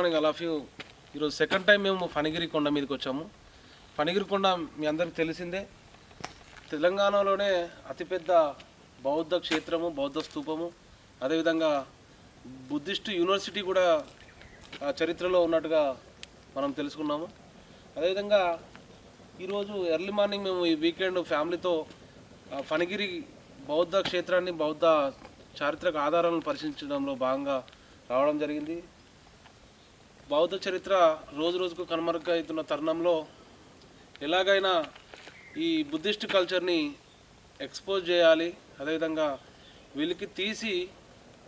Morning all of you ఈరోజు second time మేము ఫణిగిరి కొండ మీదకి వచ్చాము. ఫణిగిరి కొండ మీ అందరికి తెలిసిందే. తెలంగాణలోనే అతిపెద్ద బౌద్ధ క్షేత్రము బౌద్ధ స్తూపము అదేవిధంగా బుద్ధిస్ట్ యూనివర్సిటీ కూడా ఆ చరిత్రలో ఉన్నట్టుగా మనం తెలుసుకున్నాము. అదేవిధంగా ఈరోజు ఎర్లీ మార్నింగ్ మేము ఈ వీకెండ్ ఫ్యామిలీతో ఫణిగిరి బౌద్ధ క్షేత్రాన్ని బౌద్ధ చారిత్రక ఆధారాలను పరిశీలించడంలో భాగంగా రావడం జరిగింది. బౌద్ధ చరిత్ర రోజు రోజుకు కనుమరుగవుతున్న తరుణంలో ఎలాగైనా ఈ బుద్ధిస్ట్ కల్చర్ని ఎక్స్పోజ్ చేయాలి అదేవిధంగా వీళ్ళకి తీసి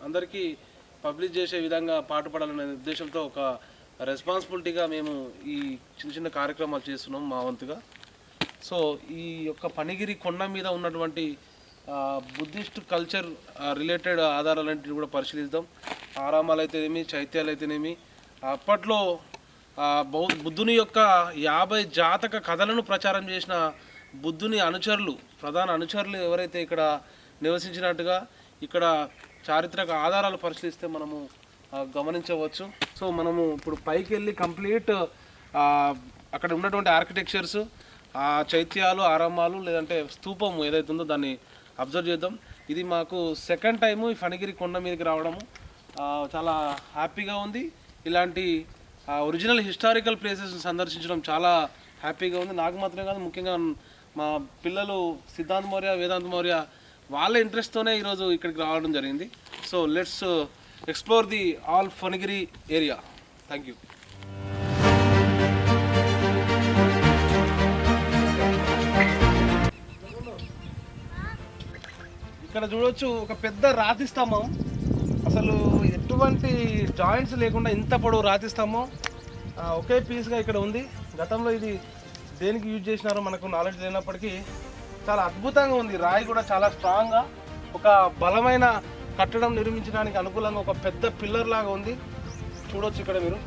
అందరికీ పబ్లిష్ చేసే విధంగా పాటుపడాలనే ఉద్దేశంతో ఒక రెస్పాన్సిబిలిటీగా మేము ఈ చిన్న చిన్న కార్యక్రమాలు చేస్తున్నాం మా వంతుగా. సో ఈ యొక్క పనిగిరి కొండ మీద ఉన్నటువంటి బుద్ధిస్ట్ కల్చర్ రిలేటెడ్ ఆధారాలన్నింటినీ కూడా పరిశీలిద్దాం. ఆరామాలు అయితేనేమి చైత్యాలు అయితేనేమి అప్పట్లో బౌ బుద్ధుని యొక్క యాభై జాతక కథలను ప్రచారం చేసిన బుద్ధుని అనుచరులు ప్రధాన అనుచరులు ఎవరైతే ఇక్కడ నివసించినట్టుగా ఇక్కడ చారిత్రక ఆధారాలు పరిశీలిస్తే మనము గమనించవచ్చు. సో మనము ఇప్పుడు పైకి వెళ్ళి కంప్లీట్ అక్కడ ఉన్నటువంటి ఆర్కిటెక్చర్స్ ఆ చైత్యాలు ఆరంభాలు లేదంటే స్తూపం ఏదైతే ఉందో దాన్ని అబ్జర్వ్ చేద్దాం. ఇది మాకు సెకండ్ టైము ఈ ఫణిగిరి కొండ మీదకి రావడము. చాలా హ్యాపీగా ఉంది. ఇలాంటి ఒరిజినల్ హిస్టారికల్ ప్లేసెస్ సందర్శించడం చాలా హ్యాపీగా ఉంది. నాకు మాత్రమే కాదు ముఖ్యంగా మా పిల్లలు సిద్ధాంత్ మౌర్య వేదాంత్ మౌర్య వాళ్ళ ఇంట్రెస్ట్తోనే ఈరోజు ఇక్కడికి రావడం జరిగింది. So let's explore the all Phanigiri area thank you ఇక్కడ చూడొచ్చు ఒక పెద్ద రాతి స్తంభం. అసలు ఎటువంటి జాయింట్స్ లేకుండా ఇంత పొడవు రాతిస్తాము ఒకే పీస్గా ఇక్కడ ఉంది. గతంలో ఇది దేనికి యూజ్ చేసినారో మనకు నాలెడ్జ్ లేనప్పటికీ చాలా అద్భుతంగా ఉంది. రాయి కూడా చాలా స్ట్రాంగ్గా ఒక బలమైన కట్టడం నిర్మించడానికి అనుకూలంగా ఒక పెద్ద పిల్లర్ లాగా ఉంది. చూడొచ్చు ఇక్కడ మీరు.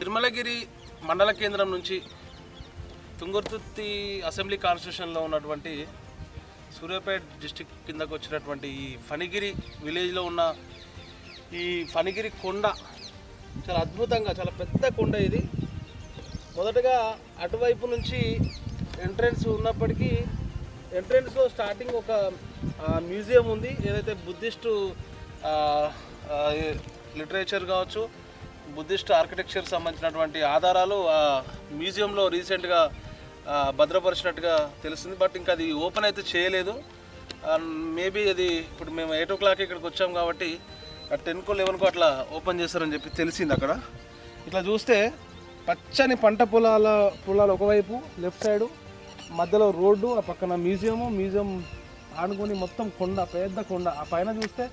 తిరుమలగిరి మండల కేంద్రం నుంచి తుంగుర్తుర్తి అసెంబ్లీ కాన్స్టిట్యూషన్లో ఉన్నటువంటి సూర్యాపేట డిస్టిక్ కిందకు వచ్చినటువంటి ఈ ఫణిగిరి విలేజ్లో ఉన్న ఈ ఫణిగిరి కొండ చాలా అద్భుతంగా చాలా పెద్ద కొండ ఇది. మొదటగా అటువైపు నుంచి ఎంట్రన్స్ ఉన్నప్పటికీ ఎంట్రన్స్లో స్టార్టింగ్ ఒక మ్యూజియం ఉంది. ఏదైతే బుద్ధిస్టు లిటరేచర్ కావచ్చు బుద్ధిస్ట్ ఆర్కిటెక్చర్ సంబంధించినటువంటి ఆధారాలు ఆ మ్యూజియంలో రీసెంట్గా భద్రపరిచినట్టుగా తెలుస్తుంది. బట్ ఇంకా అది ఓపెన్ అయితే చేయలేదు. మేబీ అది ఇప్పుడు మేము ఎయిట్ ఓ క్లాక్ ఇక్కడికి వచ్చాం కాబట్టి టెన్కో లెవెన్కో అట్లా ఓపెన్ చేస్తారని చెప్పి తెలిసింది అక్కడ. ఇట్లా చూస్తే పచ్చని పంట పొలాల పొలాలు ఒకవైపు లెఫ్ట్ సైడు మధ్యలో రోడ్డు ఆ పక్కన మ్యూజియము మ్యూజియం ఆనుకొని మొత్తం కొండ పెద్ద కొండ. ఆ పైన చూస్తే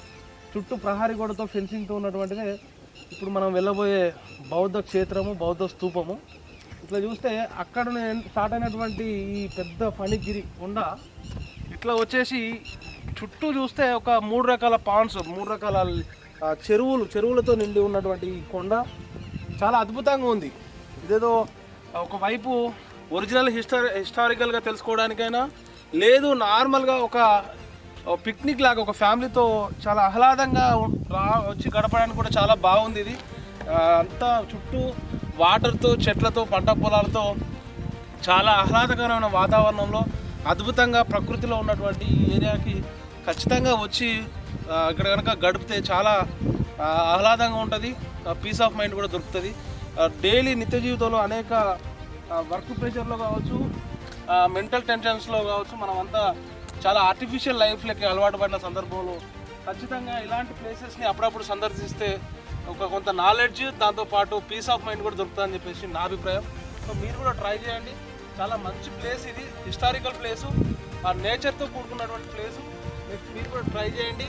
చుట్టూ ప్రహారీ గోడతో ఫెన్సింగ్తో ఉన్నటువంటిదే. ఇప్పుడు మనం వెళ్ళబోయే బౌద్ధ క్షేత్రము బౌద్ధ స్తూపము ఇట్లా చూస్తే అక్కడ స్టార్ట్ అయినటువంటి ఈ పెద్ద ఫణిగిరి కొండ ఇట్లా వచ్చేసి చుట్టూ చూస్తే ఒక మూడు రకాల పాండ్స్ మూడు రకాల చెరువులు చెరువులతో నిండి ఉన్నటువంటి ఈ కొండ చాలా అద్భుతంగా ఉంది. ఇదేదో ఒకవైపు ఒరిజినల్ హిస్టారి హిస్టారికల్గా తెలుసుకోవడానికైనా లేదు నార్మల్గా ఒక పిక్నిక్ లాగా ఒక ఫ్యామిలీతో చాలా ఆహ్లాదంగా రా వచ్చి గడపడానికి కూడా చాలా బాగుంది ఇది. అంతా చుట్టూ వాటర్తో చెట్లతో పంట పొలాలతో చాలా ఆహ్లాదకరమైన వాతావరణంలో అద్భుతంగా ప్రకృతిలో ఉన్నటువంటి ఈ ఏరియాకి ఖచ్చితంగా వచ్చి ఇక్కడ కనుక గడిపితే చాలా ఆహ్లాదంగా ఉంటుంది. పీస్ ఆఫ్ మైండ్ కూడా దొరుకుతుంది. డైలీ నిత్య జీవితంలో అనేక వర్క్ ప్రెషర్లో కావచ్చు మెంటల్ టెన్షన్స్లో కావచ్చు మనం అంతా చాలా ఆర్టిఫిషియల్ లైఫ్లకి అలవాటు పడిన సందర్భంలో ఖచ్చితంగా ఇలాంటి ప్లేసెస్ని అప్పుడప్పుడు సందర్శిస్తే ఒక కొంత నాలెడ్జ్ దాంతోపాటు పీస్ ఆఫ్ మైండ్ కూడా దొరుకుతుందని చెప్పేసి నా అభిప్రాయం. సో మీరు కూడా ట్రై చేయండి. చాలా మంచి ప్లేస్ ఇది. హిస్టారికల్ ప్లేసు ఆ నేచర్తో కూడుకున్నటువంటి ప్లేసు మీరు కూడా ట్రై చేయండి.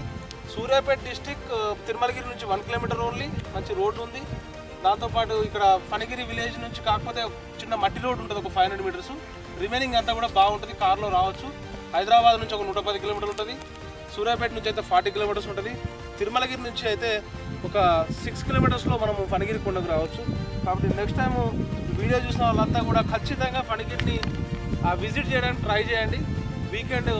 సూర్యాపేట డిస్టిక్ తిరుమలగిరి నుంచి వన్ కిలోమీటర్ ఓన్లీ మంచి రోడ్డు ఉంది. దాంతోపాటు ఇక్కడ ఫణిగిరి విలేజ్ నుంచి కాకపోతే ఒక చిన్న మట్టి రోడ్ ఉంటుంది ఒక ఫైవ్ హండ్రెడ్ మీటర్స్ రిమైనింగ్ అంతా కూడా బాగుంటుంది కార్లో రావచ్చు. హైదరాబాద్ నుంచి ఒక నూట పది కిలోమీటర్లు ఉంటుంది. సూర్యాపేట నుంచి అయితే ఫార్టీ కిలోమీటర్స్ ఉంటుంది. తిరుమలగిరి నుంచి అయితే ఒక సిక్స్ కిలోమీటర్స్లో మనము ఫణిగిరి కొండకు రావచ్చు. కాబట్టి నెక్స్ట్ టైం వీడియో చూసిన వాళ్ళంతా కూడా ఖచ్చితంగా ఫణిగిరిని విజిట్ చేయడానికి ట్రై చేయండి. వీకెండ్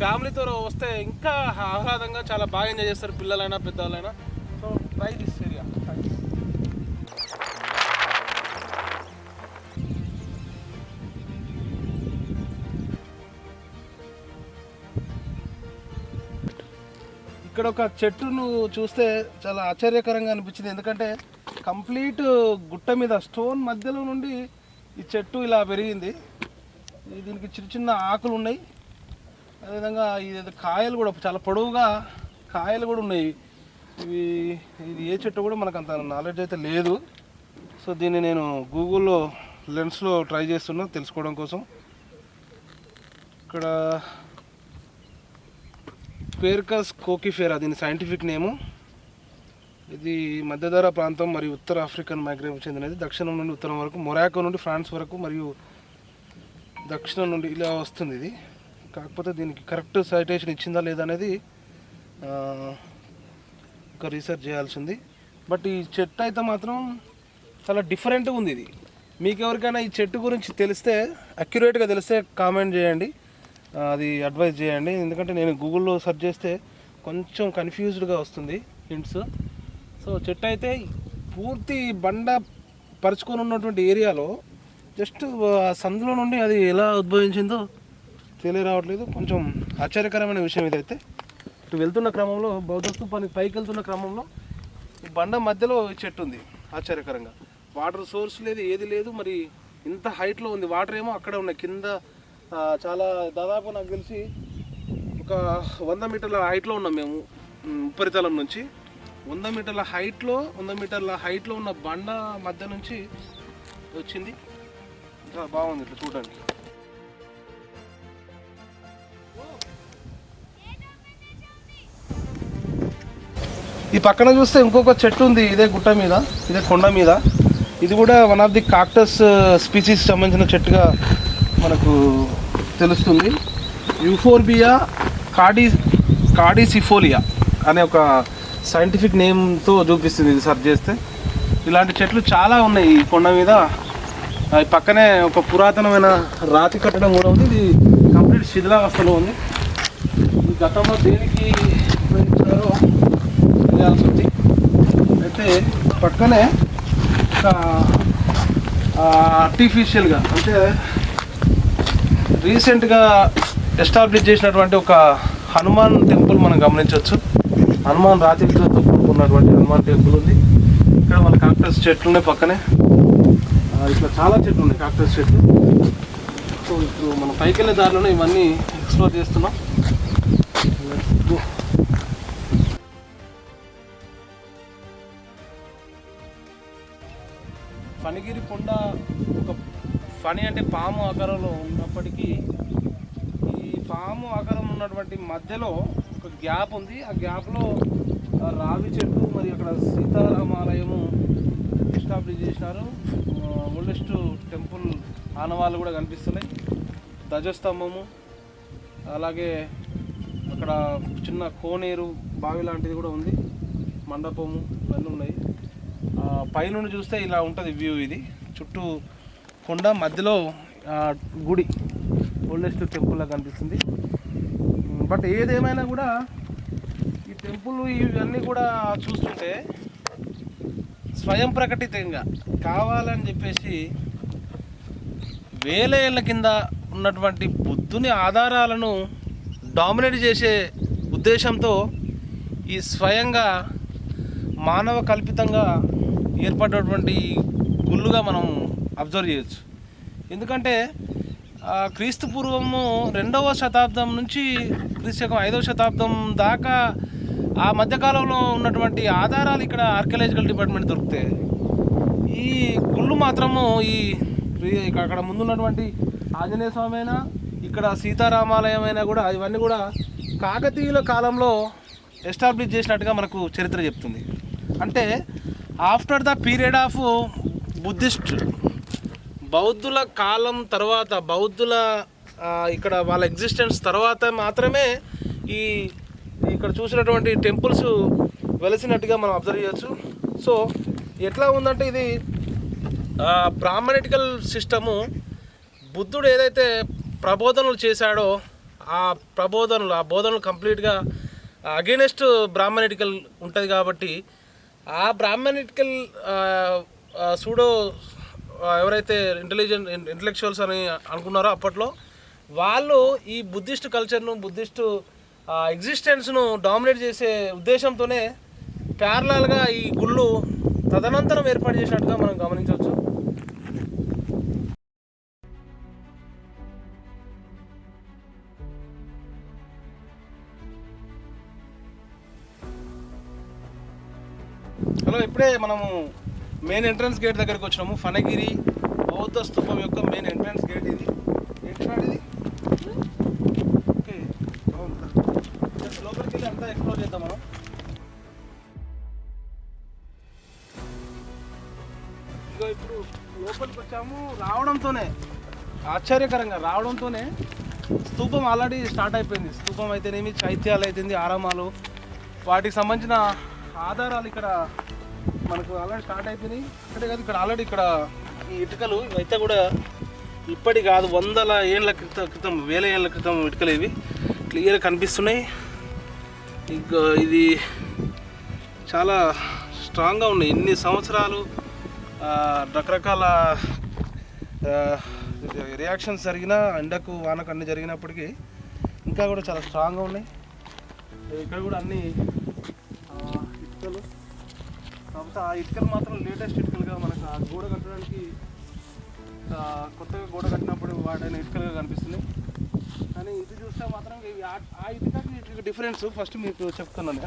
ఫ్యామిలీతో వస్తే ఇంకా ఆహ్లాదంగా చాలా బాగా ఎంజాయ్ చేస్తారు పిల్లలైనా పెద్దవాళ్ళైనా. సో ట్రై దిస్ ఏరియా ఇక్కడ ఒక చెట్టును చూస్తే చాలా ఆశ్చర్యకరంగా అనిపించింది. ఎందుకంటే కంప్లీట్ గుట్ట మీద స్టోన్ మధ్యలో నుండి ఈ చెట్టు ఇలా పెరిగింది. దీనికి చిన్న చిన్న ఆకులు ఉన్నాయి. అదేవిధంగా ఇది కాయలు కూడా చాలా పొడవుగా కాయలు కూడా ఉన్నాయి. ఇవి ఇది ఏ చెట్టు కూడా మనకు అంత నాలెడ్జ్ అయితే లేదు. సో దీన్ని నేను గూగుల్లో లెన్స్లో ట్రై చేస్తున్నా తెలుసుకోవడం కోసం. ఇక్కడ క్వేర్కస్ కోకిఫేరా దీని సైంటిఫిక్ నేము ఇది మధ్యధరా ప్రాంతం మరియు ఉత్తర ఆఫ్రికన్ మైగ్రేషన్ చెందినది. దక్షిణం నుండి ఉత్తరం వరకు మొరాకో నుండి ఫ్రాన్స్ వరకు మరియు దక్షిణం నుండి ఇలా వస్తుంది ఇది. కాకపోతే దీనికి కరెక్ట్ సైటేషన్ ఇచ్చిందా లేదా అనేది ఒక రీసెర్చ్ చేయాల్సింది బట్ ఈ చెట్టు అయితే మాత్రం చాలా డిఫరెంట్గా ఉంది ఇది. మీకు ఎవరికైనా ఈ చెట్టు గురించి తెలిస్తే అక్యురేట్గా తెలిస్తే కామెంట్ చేయండి. అది అడ్వైజ్ చేయండి. ఎందుకంటే నేను గూగుల్లో సెర్చ్ చేస్తే కొంచెం కన్ఫ్యూజ్డ్గా వస్తుంది హింట్స్ సో చెట్టు అయితే పూర్తి బండ పరుచుకొని ఉన్నటువంటి ఏరియాలో జస్ట్ ఆ సందులో నుండి అది ఎలా ఉద్భవించిందో తెలియరావట్లేదు. కొంచెం ఆశ్చర్యకరమైన విషయం ఇదైతే. ఇటు వెళ్తున్న క్రమంలో బౌద్ధ స్తూపానికి పైకి వెళ్తున్న క్రమంలో బండ మధ్యలో చెట్టు ఉంది ఆశ్చర్యకరంగా. వాటర్ సోర్స్ లేదు ఏది లేదు మరి ఇంత హైట్లో ఉంది. వాటర్ ఏమో అక్కడ ఉన్నాయి కింద చాలా దాదాపు నాకు తెలిసి ఒక వంద మీటర్ల హైట్లో ఉన్నాం మేము ఉపరితలం నుంచి. వంద మీటర్ల హైట్లో వంద మీటర్ల హైట్లో ఉన్న బండ మధ్య నుంచి వచ్చింది. చాలా బాగుంది ఇట్లా చూడడానికి. ఈ పక్కన చూస్తే ఇంకొక చెట్టు ఉంది ఇదే గుట్ట మీద ఇదే కొండ మీద. ఇది కూడా one of the cactus species సంబంధించిన చెట్టుగా మనకు తెలుస్తుంది. యూఫోర్బియా కాడి కాడిసిఫోలియా అనే ఒక సైంటిఫిక్ నేమ్తో చూపిస్తుంది ఇది సర్చ్ చేస్తే. ఇలాంటి చెట్లు చాలా ఉన్నాయి ఈ కొండ మీద. పక్కనే ఒక పురాతనమైన రాతి కట్టడం కూడా ఉంది. ఇది కంప్లీట్ శిథిలావస్థలో ఉంది. ఈ గతంలో దేనికి ఉపయోగించారో తెలియాల్సి ఉంది. అయితే పక్కనే ఒక ఆర్టిఫిషియల్గా అంటే రీసెంట్గా ఎస్టాబ్లిష్ చేసినటువంటి ఒక హనుమాన్ టెంపుల్ మనం గమనించవచ్చు హనుమాన్ రాతితో కూడుకున్నటువంటి హనుమాన్ టెంపుల్ ఉంది. ఇక్కడ మన కాక్టస్ చెట్లు ఉన్నాయి పక్కనే. ఇట్లా చాలా చెట్లు ఉన్నాయి కాక్టస్ చెట్లు. సో ఇప్పుడు మనం పైకి వెళ్ళే దారిలోనే ఇవన్నీ ఎక్స్ప్లోర్ చేస్తున్నాం. పాము ఆకారంలో ఉన్నప్పటికీ ఈ పాము ఆకారం ఉన్నటువంటి మధ్యలో ఒక గ్యాప్ ఉంది. ఆ గ్యాప్లో రావి చెట్టు మరి అక్కడ సీతారామాలయము ఎస్టాబ్లిష్ చేసినారు. ఓల్డెస్ట్ టెంపుల్ ఆనవాళ్ళు కూడా కనిపిస్తున్నాయి. ధ్వజస్తంభము అలాగే అక్కడ చిన్న కోనేరు బావి లాంటిది కూడా ఉంది. మండపము ఇవన్నీ ఉన్నాయి. పైనుండి చూస్తే ఇలా ఉంటుంది వ్యూ ఇది. చుట్టూ కొండ మధ్యలో గుడి ఓల్డెస్ట్ టెంపుల్లా కనిపిస్తుంది. బట్ ఏదేమైనా కూడా ఈ టెంపుల్ ఇవన్నీ కూడా చూస్తుంటే స్వయం ప్రకటితంగా కావాలని చెప్పేసి వేల ఏళ్ళ కింద ఉన్నటువంటి బుద్ధుని ఆధారాలను డామినేట్ చేసే ఉద్దేశంతో ఈ స్వయంగా మానవ కల్పితంగా ఏర్పడినటువంటి గుళ్ళుగా మనం అబ్జర్వ్ చేయొచ్చు. ఎందుకంటే క్రీస్తు పూర్వము రెండవ శతాబ్దం నుంచి క్రీస్తు ఐదవ శతాబ్దం దాకా ఆ మధ్యకాలంలో ఉన్నటువంటి ఆధారాలు ఇక్కడ ఆర్కియాలజికల్ డిపార్ట్మెంట్ దొరుకుతాయి. ఈ గుళ్ళు మాత్రము ఈ అక్కడ ముందున్నటువంటి ఆంజనేయ స్వామి అయినా ఇక్కడ సీతారామాలయం అయినా కూడా ఇవన్నీ కూడా కాకతీయుల కాలంలో ఎస్టాబ్లిష్ చేసినట్టుగా మనకు చరిత్ర చెప్తుంది. అంటే after the period of Buddhist బౌద్ధుల కాలం తర్వాత బౌద్ధుల ఇక్కడ వాళ్ళ ఎగ్జిస్టెన్స్ తర్వాత మాత్రమే ఈ ఇక్కడ చూసినటువంటి టెంపుల్స్ వెలిసినట్టుగా మనం అబ్జర్వ్ చేయొచ్చు. సో ఎట్లా ఉందంటే ఇది బ్రాహ్మణిటికల్ సిస్టము బుద్ధుడు ఏదైతే ప్రబోధనలు చేశాడో ఆ ప్రబోధనలు ఆ బోధనలు కంప్లీట్గా అగేనెస్ట్ బ్రాహ్మణిటికల్ ఉంటుంది కాబట్టి ఆ బ్రాహ్మణిటికల్ సూడో ఎవరైతే ఇంటెలిజెంట్ ఇంటలెక్చువల్స్ అని అనుకున్నారో అప్పట్లో వాళ్ళు ఈ బుద్ధిస్ట్ కల్చర్ను బుద్ధిస్ట్ ఎగ్జిస్టెన్స్ను డామినేట్ చేసే ఉద్దేశంతోనే ప్యారలాల్గా ఈ గుళ్ళు తదనంతరం ఏర్పాటు చేసినట్టుగా మనం గమనించవచ్చు. హలో ఇప్పుడే మనము మెయిన్ ఎంట్రన్స్ గేట్ దగ్గరికి వచ్చినాము. ఫనగిరి బౌద్ధ స్థూపం యొక్క మెయిన్ ఎంట్రన్స్ గేట్ ఇది. ఏంటి ఇది. ఓకే అవును. లోపలికి వెళ్ళి అంతా ఎక్స్ప్లోర్ చేద్దాం మనం. ఇగో ఇప్పుడు లోపలికి వచ్చాము. రావడంతోనే ఆశ్చర్యకరంగా రావడంతోనే స్తూపం ఆల్రెడీ స్టార్ట్ అయిపోయింది. స్తూపం అయితేనేమి చైత్యాలు అయితేంది ఆరామాలు. వాటికి సంబంధించిన ఆధారాలు ఇక్కడ మనకు ఆల్రెడీ స్టార్ట్ అయిపోయినాయి. ఇక్కడే కాదు ఇక్కడ ఆల్రెడీ ఇక్కడ ఈ ఇటుకలు ఇవైతే కూడా ఇప్పటి కాదు వందల ఏళ్ళ క్రితం క్రితం వేల ఏళ్ళ క్రితం ఇటుకలు ఇవి. క్లియర్ కనిపిస్తున్నాయి. ఇంకా ఇది చాలా స్ట్రాంగ్గా ఉన్నాయి. ఎన్ని సంవత్సరాలు రకరకాల రియాక్షన్స్ జరిగినా ఎండకు వానకు అన్ని జరిగినప్పటికీ ఇంకా కూడా చాలా స్ట్రాంగ్గా ఉన్నాయి. ఇక్కడ కూడా అన్ని ఇటుకలు కాకపోతే ఆ ఇటుకలు మాత్రం లేటెస్ట్ ఇటుకలుగా మనకు ఆ గోడ కట్టడానికి కొత్తగా గోడ కట్టినప్పుడు వాడైన ఇటుకలుగా కనిపిస్తున్నాయి కానీ ఇది చూస్తే మాత్రం ఆ- ఇటుకకి ఇటుక డిఫరెన్స్ ఫస్ట్ మీకు చెప్తున్నాను.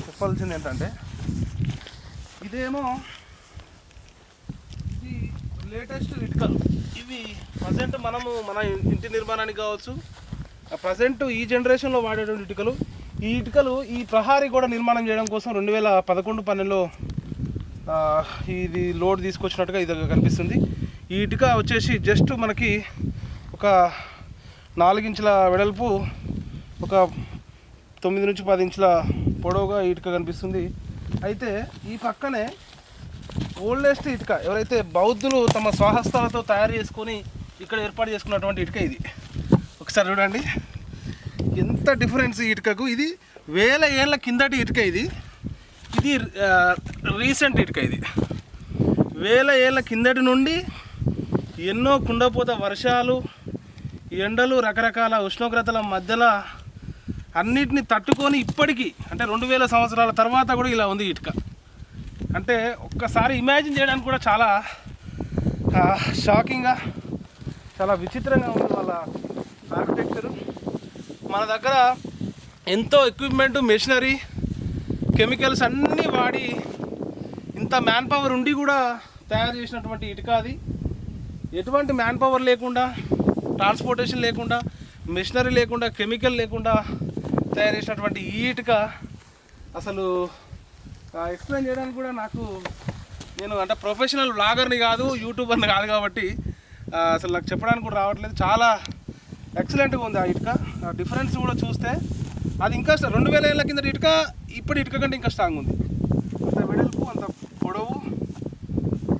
చెప్పాల్సింది ఏంటంటే ఇదేమో ఇది లేటెస్ట్ ఇటుకలు. ఇవి ప్రజెంట్ మనము మన ఇంటి నిర్మాణానికి కావచ్చు ప్రజెంట్ ఈ జనరేషన్లో వాడేటువంటి ఇటుకలు. ఈ ఇటుకలు ఈ ప్రహారీ కూడా నిర్మాణం చేయడం కోసం రెండు వేల పదకొండు పన్నెండులో ఇది లోడ్ తీసుకొచ్చినట్టుగా ఇది కనిపిస్తుంది. ఈ ఇటుక వచ్చేసి జస్ట్ మనకి ఒక నాలుగించుల వెడల్పు ఒక తొమ్మిది నుంచి పది ఇంచుల పొడవుగా ఇటుక కనిపిస్తుంది. అయితే ఈ పక్కనే ఓల్డెస్ట్ ఇటుక ఎవరైతే బౌద్ధులు తమ స్వహస్తాలతో తయారు చేసుకొని ఇక్కడ ఏర్పాటు చేసుకున్నటువంటి ఇటుక ఇది. ఒకసారి చూడండి. ఎంత డిఫరెన్స్ ఈ ఇటుకకు? ఇది వేల ఏళ్ళ కిందటి ఇటుక ఇది. ఇది రీసెంట్ ఇటుక ఇది. వేల ఏళ్ళ కిందటి నుండి ఎన్నో కుండపోత వర్షాలు ఎండలు రకరకాల ఉష్ణోగ్రతల మధ్యలో అన్నిటిని తట్టుకొని ఇప్పటికీ అంటే రెండు వేల సంవత్సరాల తర్వాత కూడా ఇలా ఉంది ఇటుక. అంటే ఒక్కసారి ఇమాజిన్ చేయడానికి కూడా చాలా షాకింగ్గా చాలా విచిత్రంగా ఉంది వాళ్ళ ఆర్కిటెక్చరు మన దగ్గర ఎంతో ఎక్విప్మెంట్ మెషినరీ కెమికల్స్ అన్నీ వాడి ఇంత మ్యాన్ పవర్ ఉండి కూడా తయారు చేసినటువంటి ఇటుక అది. ఎటువంటి మ్యాన్ పవర్ లేకుండా ట్రాన్స్పోర్టేషన్ లేకుండా మిషనరీ లేకుండా కెమికల్ లేకుండా తయారు చేసినటువంటి ఈ ఇటుక అసలు ఎక్స్ప్లెయిన్ చేయడానికి కూడా నాకు నేను అంటే ప్రొఫెషనల్ బ్లాగర్ని కాదు యూట్యూబర్ని కాదు కాబట్టి అసలు నాకు చెప్పడానికి కూడా రావట్లేదు. చాలా ఎక్సలెంట్గా ఉంది ఆ ఇటుక. డిఫరెన్స్ కూడా చూస్తే అది ఇంకా రెండు వేల ఏళ్ళ కింద ఇటుక ఇప్పుడు ఇటుక కంటే ఇంకా స్ట్రాంగ్ ఉంది. అంత వెడల్పు అంత పొడవు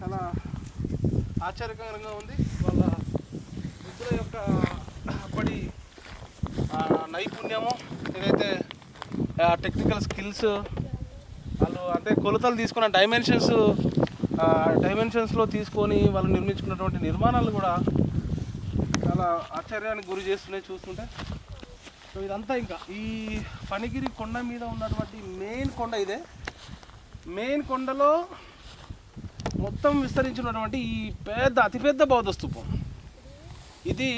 చాలా ఆశ్చర్యకరంగా ఉంది. వాళ్ళ వృద్ధుల యొక్క అప్పటి నైపుణ్యము ఏదైతే టెక్నికల్ స్కిల్స్ వాళ్ళు అంటే కొలతలు తీసుకున్న డైమెన్షన్స్ డైమెన్షన్స్లో తీసుకొని వాళ్ళు నిర్మించుకున్నటువంటి నిర్మాణాలు కూడా చాలా ఆశ్చర్యానికి గురి చేస్తున్నాయి చూస్తుంటే. సో ఇదంతా ఇంకా. ఈ ఫణిగిరి కొండ మీద ఉన్నటువంటి మెయిన్ కొండ ఇదే. మెయిన్ కొండలో మొత్తం విస్తరించినటువంటి ఈ పెద్ద అతిపెద్ద బౌద్ధ స్థూపం ఇది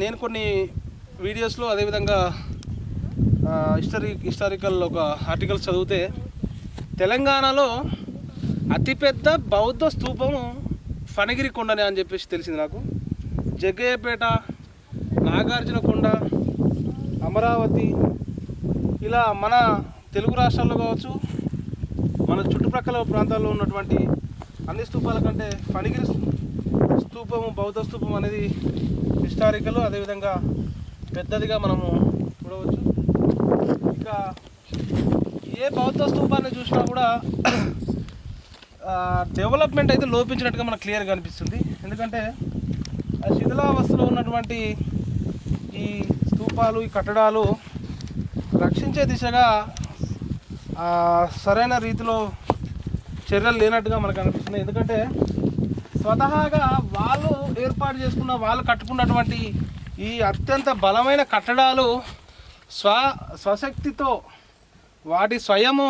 నేను కొన్ని వీడియోస్లో అదేవిధంగా హిస్టరీ హిస్టారికల్ ఒక ఆర్టికల్స్ చదివితే తెలంగాణలో అతిపెద్ద బౌద్ధ స్థూపము ఫణగిరి కొండనే అని చెప్పేసి తెలిసింది నాకు. జగ్గయ్యపేట నాగార్జున కొండ అమరావతి ఇలా మన తెలుగు రాష్ట్రాల్లో కావచ్చు మన చుట్టుప్రక్కల ప్రాంతాల్లో ఉన్నటువంటి అన్ని స్తూపాల కంటే ఫణిగిరి స్తూపము బౌద్ధ స్తూపం అనేది హిస్టారికల్ అదేవిధంగా పెద్దదిగా మనము చూడవచ్చు. ఇంకా ఏ బౌద్ధ స్తూపాన్ని చూసినా కూడా డెవలప్మెంట్ అయితే లోపించినట్టుగా మనకు క్లియర్గా కనిపిస్తుంది ఎందుకంటే శిథిలావస్థలో ఉన్నటువంటి ఈ స్తూపం స్తూపాలు ఈ కట్టడాలు రక్షించే దిశగా సరైన రీతిలో చర్యలు లేనట్టుగా మనకు అనిపిస్తుంది ఎందుకంటే స్వతహాగా వాళ్ళు ఏర్పాటు చేసుకున్న వాళ్ళు కట్టుకున్నటువంటి ఈ అత్యంత బలమైన కట్టడాలు స్వ స్వశక్తితో వాటి స్వయము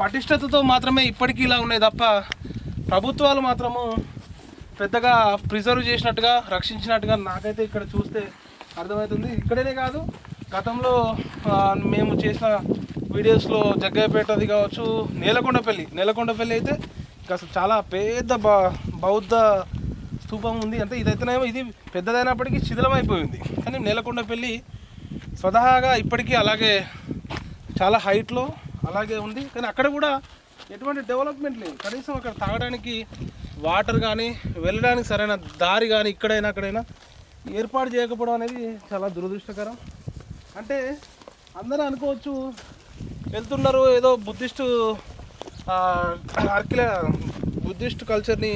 పటిష్టతతో మాత్రమే ఇప్పటికీ ఇలా ఉన్నాయి తప్ప ప్రభుత్వాలు మాత్రము పెద్దగా ప్రిజర్వ్ చేసినట్టుగా రక్షించినట్టుగా నాకైతే ఇక్కడ చూస్తే అర్థమవుతుంది. ఇక్కడనే కాదు గతంలో మేము చేసిన వీడియోస్లో జగ్గయ్యపేటది కావచ్చు నేలకొండపల్లి. నేలకొండపల్లి అయితే ఇంకా అసలు చాలా పెద్ద బ- బౌద్ధ స్థూపం ఉంది. అంటే ఇదైతేనేమో ఇది పెద్దదైనప్పటికీ శిథిలమైపోయింది. కానీ నేలకొండపల్లి స్వతహాగా ఇప్పటికీ అలాగే చాలా హైట్లో అలాగే ఉంది. కానీ అక్కడ కూడా ఎటువంటి డెవలప్మెంట్ లేదు. కనీసం అక్కడ తాగడానికి వాటర్ కానీ వెళ్ళడానికి సరైన దారి కానీ ఇక్కడైనా అక్కడైనా ఏర్పాటు చేయకపోవడం అనేది చాలా దురదృష్టకరం. అంటే అందరూ అనుకోవచ్చు వెళ్తున్నారు ఏదో బుద్ధిస్టు ఆర్కిల బుద్ధిస్ట్ కల్చర్ని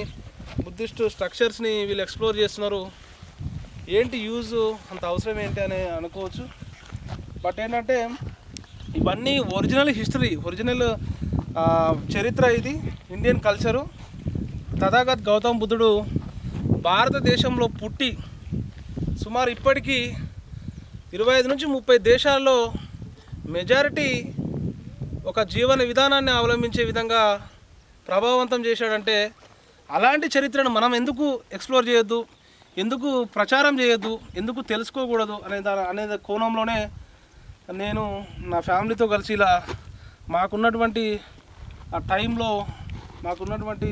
బుద్ధిస్ట్ స్ట్రక్చర్స్ని వీళ్ళు ఎక్స్ప్లోర్ చేస్తున్నారు. ఏంటి యూజ్ అంత అవసరం ఏంటి అని అనుకోవచ్చు. బట్ ఏంటంటే ఇవన్నీ ఒరిజినల్ హిస్టరీ ఒరిజినల్ చరిత్ర ఇది ఇండియన్ కల్చరు. తథాగత్ గౌతమ్ బుద్ధుడు భారతదేశంలో పుట్టి సుమారు ఇప్పటికీ ఇరవై ఐదు నుంచి ముప్పై దేశాల్లో మెజారిటీ ఒక జీవన విధానాన్ని అవలంబించే విధంగా ప్రభావవంతం చేశాడంటే అలాంటి చరిత్రను మనం ఎందుకు ఎక్స్ప్లోర్ చేయొద్దు? ఎందుకు ప్రచారం చేయొద్దు? ఎందుకు తెలుసుకోకూడదు? అనే దాని అనే కోణంలోనే నేను నా ఫ్యామిలీతో కలిసి ఇలా మాకున్నటువంటి ఆ టైంలో మాకున్నటువంటి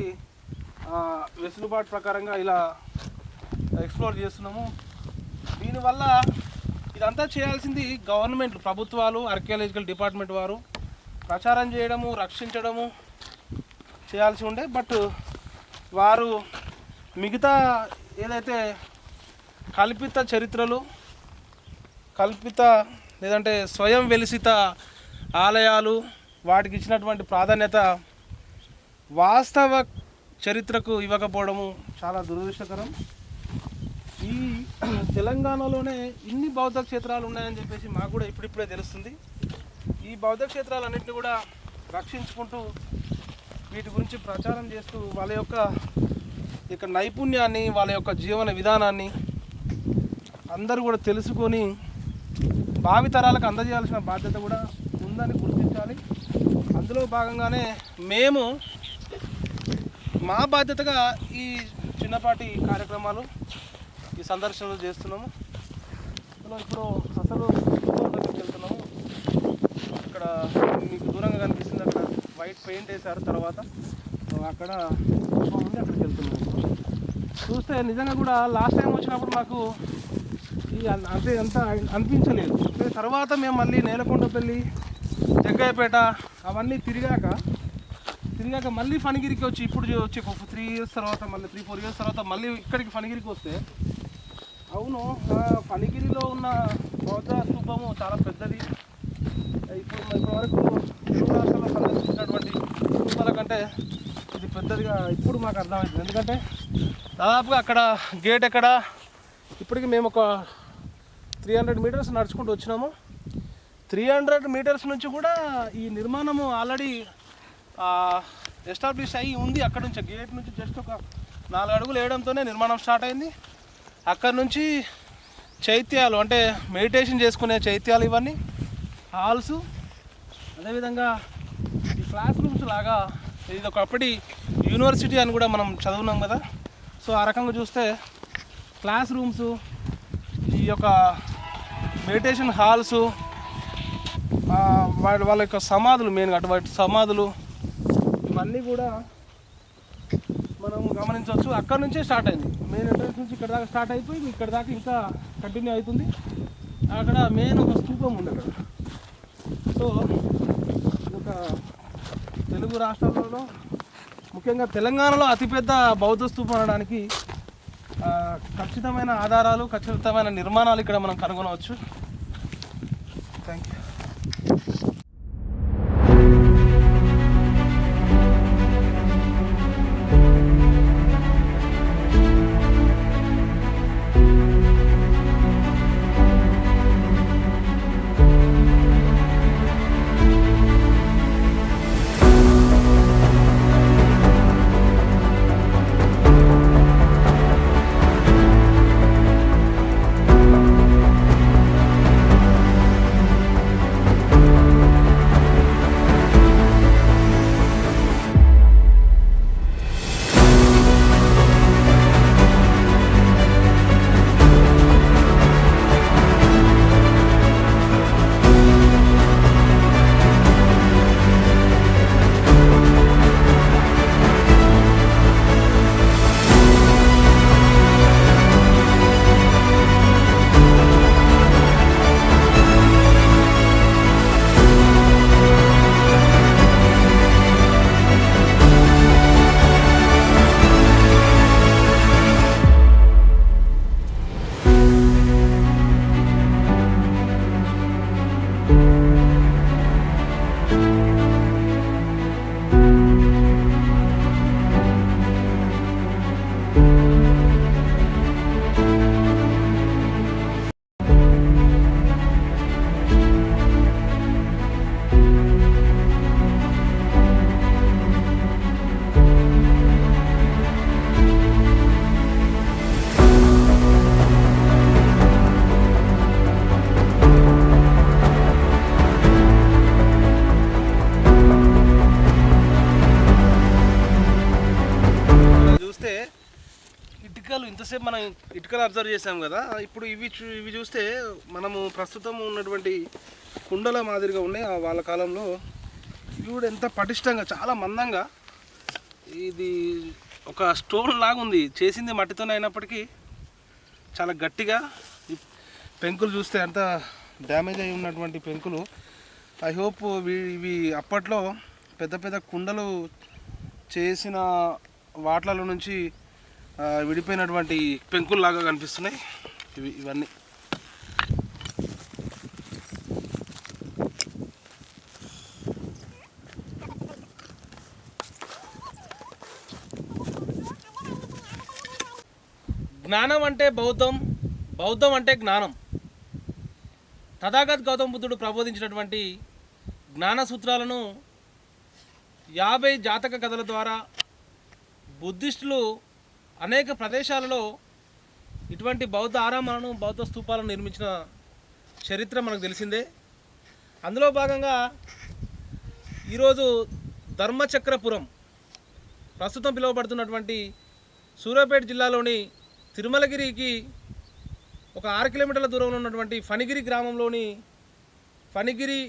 వెసులుబాటు ప్రకారంగా ఇలా ఎక్స్ప్లోర్ చేస్తున్నాము. దీనివల్ల ఇదంతా చేయాల్సింది గవర్నమెంట్ ప్రభుత్వాలు ఆర్కియాలజికల్ డిపార్ట్మెంట్ వారు. ప్రచారం చేయడము రక్షించడము చేయాల్సి ఉండే బట్ వారు మిగతా ఏదైతే కల్పిత చరిత్రలు కల్పిత లేదంటే స్వయం వెలిసిత ఆలయాలు వాటికి ఇచ్చినటువంటి ప్రాధాన్యత వాస్తవ చరిత్రకు ఇవ్వకపోవడము చాలా దురదృష్టకరం. తెలంగాణలోనే ఇన్ని బౌద్ధ క్షేత్రాలు ఉన్నాయని చెప్పేసి మాకు కూడా ఇప్పుడిప్పుడే తెలుస్తుంది. ఈ బౌద్ధ క్షేత్రాలన్నింటినీ కూడా రక్షించుకుంటూ వీటి గురించి ప్రచారం చేస్తూ వాళ్ళ యొక్క ఇక నైపుణ్యాన్ని వాళ్ళ యొక్క జీవన విధానాన్ని అందరూ కూడా తెలుసుకొని భావితరాలకు అందజేయాల్సిన బాధ్యత కూడా ఉందని గుర్తించాలి. అందులో భాగంగానే మేము మా బాధ్యతగా ఈ చిన్నపాటి కార్యక్రమాలు సందర్శనలు చేస్తున్నాము. మనం ఇప్పుడు అసలు దగ్గరికి వెళ్తున్నాము అక్కడ మీకు దూరంగా కనిపిస్తుంది అక్కడ వైట్ పెయింట్ వేశారు తర్వాత. అక్కడ ఉంది అక్కడికి వెళ్తున్నాము చూస్తే నిజంగా కూడా లాస్ట్ టైం వచ్చినప్పుడు మాకు ఈ అన్- అంత అనిపించలేదు. తర్వాత మేము మళ్ళీ నేలకొండపల్లి జగ్గయ్యపేట అవన్నీ తిరిగాక తిరిగాక మళ్ళీ ఫణిగిరికి వచ్చి ఇప్పుడు వచ్చి ఒక త్రీ ఇయర్స్ తర్వాత మళ్ళీ త్రీ ఫోర్ ఇయర్స్ తర్వాత మళ్ళీ ఇక్కడికి ఫణిగిరికి వస్తే అవును. పనిగిరిలో ఉన్న బౌద్ధ స్థూపము చాలా పెద్దది. ఇప్పుడు ఇప్పటివరకు వరకు సందర్శించినటువంటి స్థూపాల కంటే ఇది పెద్దదిగా ఇప్పుడు మాకు అర్థమవుతుంది ఎందుకంటే దాదాపుగా అక్కడ గేట్ ఎక్కడ? ఇప్పటికి మేము ఒక త్రీ హండ్రెడ్ మీటర్స్ నడుచుకుంటూ వచ్చినాము. త్రీ హండ్రెడ్ మీటర్స్ నుంచి కూడా ఈ నిర్మాణము ఆల్రెడీ ఎస్టాబ్లిష్ అయ్యి ఉంది. అక్కడ నుంచి గేట్ నుంచి జస్ట్ ఒక నాలుగు అడుగులు వేయడంతోనే నిర్మాణం స్టార్ట్ అయింది. అక్కడ నుంచి చైత్యాలు అంటే మెడిటేషన్ చేసుకునే చైత్యాలు ఇవన్నీ. హాల్స్ అదేవిధంగా ఈ క్లాస్ రూమ్స్ లాగా ఇది ఒకప్పటి యూనివర్సిటీ అని కూడా మనం చదువున్నాం కదా. సో ఆ రకంగా చూస్తే క్లాస్ రూమ్స్ ఈ యొక్క మెడిటేషన్ హాల్స్ వాళ్ళ వాళ్ళ యొక్క సమాధులు మెయిన్గా అటువంటి సమాధులు ఇవన్నీ కూడా మనం గమనించవచ్చు అక్కడ నుంచే స్టార్ట్ అయింది. మెయిన్ ఎంట్రన్స్ నుంచి ఇక్కడ దాకా స్టార్ట్ అయిపోయి ఇక్కడ దాకా ఇంకా కంటిన్యూ అవుతుంది. అక్కడ మెయిన్ ఒక స్థూపం ఉంది అక్కడ. సో ఒక తెలుగు రాష్ట్రాలలో ముఖ్యంగా తెలంగాణలో అతిపెద్ద బౌద్ధ స్థూపం అనడానికి ఖచ్చితమైన ఆధారాలు ఖచ్చితమైన నిర్మాణాలు ఇక్కడ మనం కనుగొనవచ్చు. థ్యాంక్ యూ ఇంతసేపు మనం ఇటుకలు అబ్జర్వ్ చేసాం కదా ఇప్పుడు ఇవి చూ- ఇవి చూస్తే మనము ప్రస్తుతం ఉన్నటువంటి కుండల మాదిరిగా ఉన్నాయి. వాళ్ళ కాలంలో ఇవి కూడా ఎంత పటిష్టంగా చాలా మందంగా ఇది ఒక స్టోన్ లాగా ఉంది. చేసింది మట్టితోనే అయినప్పటికీ చాలా గట్టిగా పెంకులు చూస్తే అంత డ్యామేజ్ అయి ఉన్నటువంటి పెంకులు. ఐ హోప్ ఇవి అప్పట్లో పెద్ద పెద్ద కుండలు చేసిన వాట్లలో నుంచి విడిపోయినటువంటి పెంకుల్లాగా కనిపిస్తున్నాయి. ఇవి ఇవన్నీ. జ్ఞానం అంటే బౌద్ధం బౌద్ధం అంటే జ్ఞానం. తథాగత్ గౌతమ బుద్ధుడు ప్రబోధించినటువంటి జ్ఞాన సూత్రాలను యాభై జాతక కథల ద్వారా బుద్ధిస్టులు అనేక ప్రదేశాలలో ఇటువంటి బౌద్ధ ఆరామాలను బౌద్ధ స్థూపాలను నిర్మించిన చరిత్ర మనకు తెలిసిందే. అందులో భాగంగా ఈరోజు ధర్మచక్రపురం ప్రస్తుతం పిలువబడుతున్నటువంటి సూర్యాపేట జిల్లాలోని తిరుమలగిరికి ఒక ఆరు కిలోమీటర్ల దూరంలో ఉన్నటువంటి ఫణిగిరి గ్రామంలోని ఫణిగిరి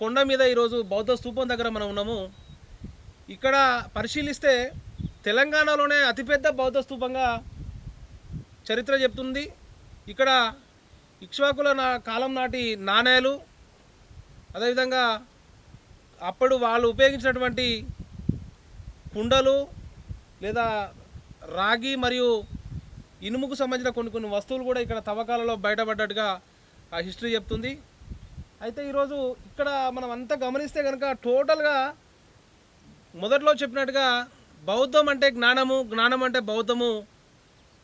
కొండ మీద ఈరోజు బౌద్ధ స్థూపం దగ్గర మనం ఉన్నాము. ఇక్కడ పరిశీలిస్తే తెలంగాణలోనే అతిపెద్ద బౌద్ధ స్థూపంగా చరిత్ర చెప్తుంది. ఇక్కడ ఇక్ష్వాకుల నా కాలం నాటి నాణేలు అదేవిధంగా అప్పుడు వాళ్ళు ఉపయోగించినటువంటి కుండలు లేదా రాగి మరియు ఇనుముకు సంబంధించిన కొన్ని కొన్ని వస్తువులు కూడా ఇక్కడ తవ్వకాలలో బయటపడ్డట్టుగా ఆ హిస్టరీ చెప్తుంది. అయితే ఈరోజు ఇక్కడ మనం అంతా గమనిస్తే కనుక టోటల్గా మొదట్లో చెప్పినట్టుగా బౌద్ధం అంటే జ్ఞానము జ్ఞానం అంటే బౌద్ధము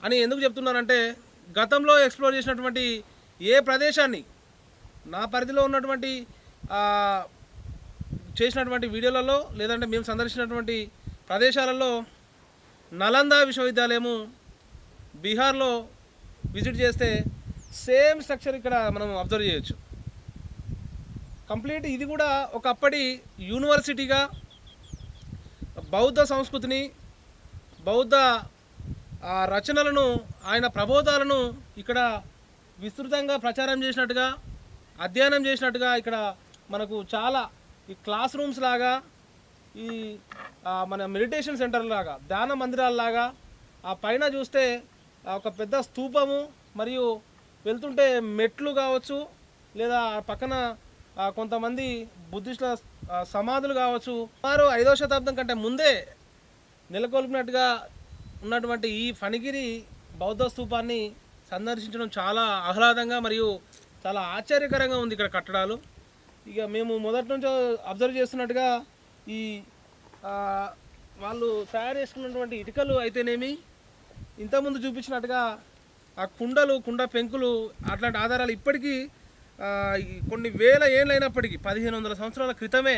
అని ఎందుకు చెప్తున్నానంటే గతంలో ఎక్స్ప్లోర్ చేసినటువంటి ఏ ప్రదేశాన్ని నా పరిధిలో ఉన్నటువంటి చేసినటువంటి వీడియోలలో లేదంటే మేము సందర్శించినటువంటి ప్రదేశాలలో నలంద విశ్వవిద్యాలయము బీహార్లో విజిట్ చేస్తే సేమ్ స్ట్రక్చర్ ఇక్కడ మనం అబ్జర్వ్ చేయొచ్చు. కంప్లీట్ ఇది కూడా ఒకప్పటి యూనివర్సిటీగా బౌద్ధ సంస్కృతిని బౌద్ధ రచనలను ఆయన ప్రబోధాలను ఇక్కడ విస్తృతంగా ప్రచారం చేసినట్టుగా అధ్యయనం చేసినట్టుగా ఇక్కడ మనకు చాలా ఈ క్లాస్ రూమ్స్ లాగా ఈ మన మెడిటేషన్ సెంటర్ లాగా ధ్యాన మందిరాల్లాగా ఆ పైన చూస్తే ఒక పెద్ద స్తూపము మరియు వెళ్తుంటే మెట్లు కావచ్చు లేదా ఆ పక్కన కొంతమంది బుద్ధిస్టుల సమాధులు కావచ్చు. వారు ఐదవ శతాబ్దం కంటే ముందే నెలకొల్పినట్టుగా ఉన్నటువంటి ఈ ఫణిగిరి బౌద్ధ స్తూపాన్ని సందర్శించడం చాలా ఆహ్లాదంగా మరియు చాలా ఆశ్చర్యకరంగా ఉంది ఇక్కడ కట్టడాలు. ఇక మేము మొదటి నుంచో అబ్జర్వ్ చేస్తున్నట్టుగా ఈ వాళ్ళు తయారు చేసుకున్నటువంటి ఇటుకలు అయితేనేమి ఇంతకుముందు చూపించినట్టుగా ఆ కుండలు కుండ పెంకులు అట్లాంటి ఆధారాలు ఇప్పటికీ కొన్ని వేల ఏళ్ళు అయినప్పటికీ పదిహేను వందల సంవత్సరాల క్రితమే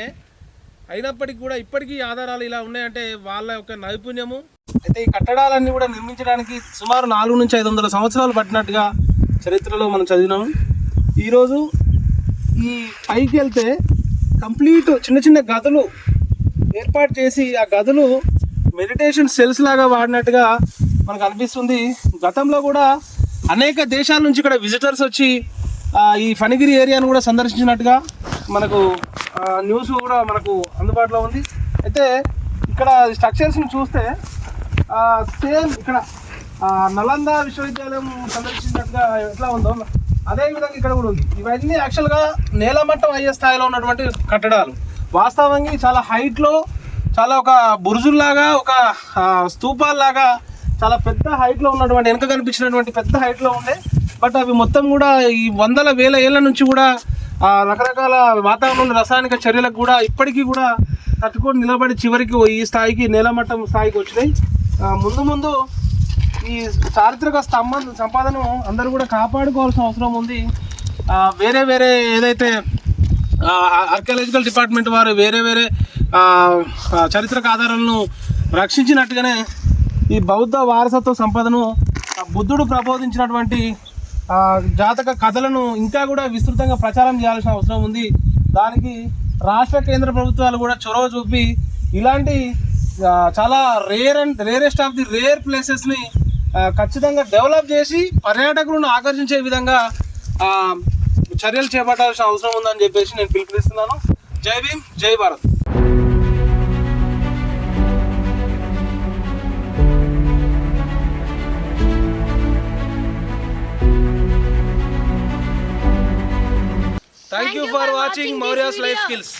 అయినప్పటికీ కూడా ఇప్పటికీ ఆధారాలు ఇలా ఉన్నాయంటే వాళ్ళ యొక్క నైపుణ్యము. అయితే ఈ కట్టడాలన్నీ కూడా నిర్మించడానికి సుమారు నాలుగు నుంచి ఐదు వందల సంవత్సరాలు పట్టినట్టుగా చరిత్రలో మనం చదివినాము ఈరోజు ఈ పైకి వెళ్తే కంప్లీట్ చిన్న చిన్న గదులు ఏర్పాటు చేసి ఆ గదులు మెడిటేషన్ సెల్స్ లాగా వాడినట్టుగా మనకు అనిపిస్తుంది. గతంలో కూడా అనేక దేశాల నుంచి ఇక్కడ విజిటర్స్ వచ్చి ఈ ఫణిగిరి ఏరియాను కూడా సందర్శించినట్టుగా మనకు న్యూస్ కూడా మనకు అందుబాటులో ఉంది. అయితే ఇక్కడ స్ట్రక్చర్స్ని చూస్తే సేమ్ ఇక్కడ నలంద విశ్వవిద్యాలయం సందర్శించినట్టుగా ఎట్లా ఉందో అదే విధంగా ఇక్కడ కూడా ఉంది. ఇవన్నీ యాక్చువల్గా నేలమట్టం అయ్యే స్థాయిలో ఉన్నటువంటి కట్టడాలు. వాస్తవంగా చాలా హైట్లో చాలా ఒక బురుజుల్లాగా ఒక స్తూపాల్లాగా చాలా పెద్ద హైట్లో ఉన్నటువంటి వెనక కనిపించినటువంటి పెద్ద హైట్లో ఉండే బట్ అవి మొత్తం కూడా ఈ వందల వేల ఏళ్ళ నుంచి కూడా ఆ రకరకాల వాతావరణంలో రసాయనిక చర్యలకు కూడా ఇప్పటికీ కూడా తట్టుకొని నిలబడి చివరికి ఈ స్థాయికి నేలమట్టం స్థాయికి వచ్చినాయి. ముందు ముందు ఈ చారిత్రక స్తంభం సంపాదన అందరూ కూడా కాపాడుకోవాల్సిన అవసరం ఉంది. వేరే వేరే ఏదైతే ఆర్కియాలజికల్ డిపార్ట్మెంట్ వారు వేరే వేరే ఆ, చారిత్రక ఆధారాలను రక్షించినట్టుగానే ఈ బౌద్ధ వారసత్వ సంపదను బుద్ధుడు ప్రబోధించినటువంటి జాతక కథలను ఇంకా కూడా విస్తృతంగా ప్రచారం చేయాల్సిన అవసరం ఉంది. దానికి రాష్ట్ర కేంద్ర ప్రభుత్వాలు కూడా చొరవ చూపి ఇలాంటి చాలా rare and rarest of the rare ప్లేసెస్ని ఖచ్చితంగా డెవలప్ చేసి పర్యాటకులను ఆకర్షించే విధంగా చర్యలు చేపట్టాల్సిన అవసరం ఉందని చెప్పేసి నేను పిలుపునిస్తున్నాను. జై భీమ్ జై Bharat. Thank you for watching Mauryas life skills